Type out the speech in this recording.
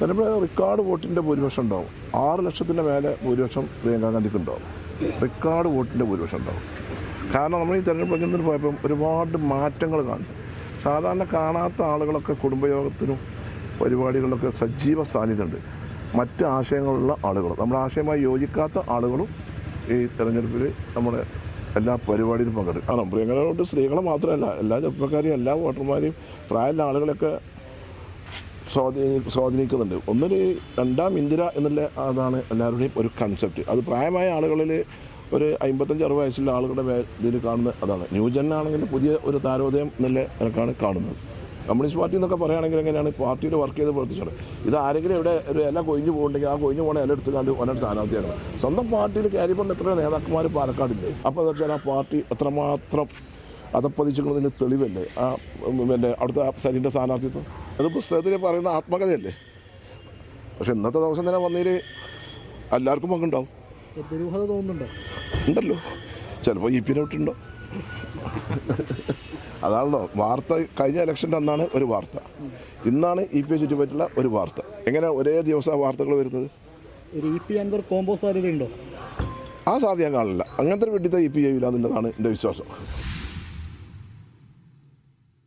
ചിലപ്പോൾ റെക്കോർഡ് വോട്ടിന്റെ ഭൂരിപക്ഷം ഉണ്ടാവും. ആറ് ലക്ഷത്തിന്റെ മേലെ ഭൂരിപക്ഷം പ്രിയങ്കാ ഗാന്ധിക്ക് ഉണ്ടാവും. റെക്കോർഡ് വോട്ടിന്റെ ഭൂരിപക്ഷം ഉണ്ടാവും. കാരണം നമ്മൾ ഈ തെരഞ്ഞെടുപ്പ് കേന്ദ്രത്തിൽ പോയപ്പം ഒരുപാട് മാറ്റങ്ങൾ കാണും. സാധാരണ കാണാത്ത ആളുകളൊക്കെ കുടുംബയോഗത്തിനും പരിപാടികളിലൊക്കെ സജീവ സാന്നിധ്യമുണ്ട്. മറ്റ് ആശയങ്ങളുള്ള ആളുകൾ. നമ്മുടെ ആശയമായി യോജിക്കാത്ത ആളുകളും ഈ തെരഞ്ഞെടുപ്പിൽ നമ്മുടെ എല്ലാ പരിപാടിയിലും പങ്കെടുക്കും. കാരണം പ്രിയങ്കരോട്ട് സ്ത്രീകളെ മാത്രമല്ല എല്ലാ ചെറുപ്പക്കാരെയും എല്ലാ വോട്ടർമാരെയും പ്രായമുള്ള ആളുകളൊക്കെ സ്വാധീനി സ്വാധീനിക്കുന്നുണ്ട്. ഒന്നൊരു രണ്ടാം ഇന്ദിര എന്നുള്ള അതാണ് എല്ലാവരുടെയും ഒരു കൺസെപ്റ്റ് അത് പ്രായമായ ആളുകളിൽ ഒരു അമ്പത്തഞ്ച് അറുപത് വയസ്സുള്ള ആളുകളുടെ ഇതിൽ കാണുന്നത് അതാണ്. ന്യൂജൻ ആണെങ്കിൽ പുതിയ ഒരു താരോദയം എന്നുള്ള നിലക്കാണ് കാണുന്നത്. കമ്മ്യൂണിസ്റ്റ് പാർട്ടി എന്നൊക്കെ പറയുകയാണെങ്കിൽ എങ്ങനെയാണ്? പാർട്ടിയിൽ വർക്ക് ചെയ്ത് പ്രവർത്തിച്ചത് ഇത് ആരെങ്കിലും ഇവിടെ ഒരു ഇല കൊഴിഞ്ഞു പോകുന്നുണ്ടെങ്കിൽ ആ കൊഴിഞ്ഞു പോകണ ഇല എടുത്ത് കണ്ട് ഒന്നൊരു സ്ഥാനാർത്ഥിയാക്കണം സ്വന്തം പാർട്ടിയിൽ ക്യാരി പറഞ്ഞ എത്ര നേതാക്കന്മാർ പാലക്കാടില്ലേ? അപ്പോൾ എന്ന് വെച്ചാൽ ആ പാർട്ടി എത്രമാത്രം അതപ്പതിച്ചിട്ടുള്ളതിന് തെളിവല്ലേ? ആ പിന്നെ അവിടുത്തെ സരിന്റെ സ്ഥാനാർത്ഥിത്വം? അത് പുസ്തകത്തിൽ പറയുന്ന ആത്മകഥയല്ലേ? പക്ഷെ ഇന്നത്തെ ദിവസം തന്നെ വന്നതിൽ എല്ലാവർക്കും പങ്കുണ്ടാവും. ദുരൂഹത തോന്നുന്നുണ്ടോ? ഉണ്ടല്ലോ. ചിലപ്പോൾ ഇ പിന്നെ വിട്ടുണ്ടോ അതാണല്ലോ. വാർത്ത കഴിഞ്ഞ ഇലക്ഷന്റെ അന്നാണ് ഒരു വാർത്ത. ഇന്നാണ് ഇ പി ചുറ്റിപ്പറ്റുള്ള ഒരു വാർത്ത. എങ്ങനെ ഒരേ ദിവസം ആ വാർത്തകൾ വരുന്നത്? ഒരു ഇ പി അൻവർ കോംബോ സാധ്യതയുണ്ടോ? ആ സാധ്യത ഞാൻ കാണില്ല അങ്ങനത്തെ ഒരു ഇ പി ചെയ്യില്ല എന്നുള്ളതാണ് എന്റെ വിശ്വാസം.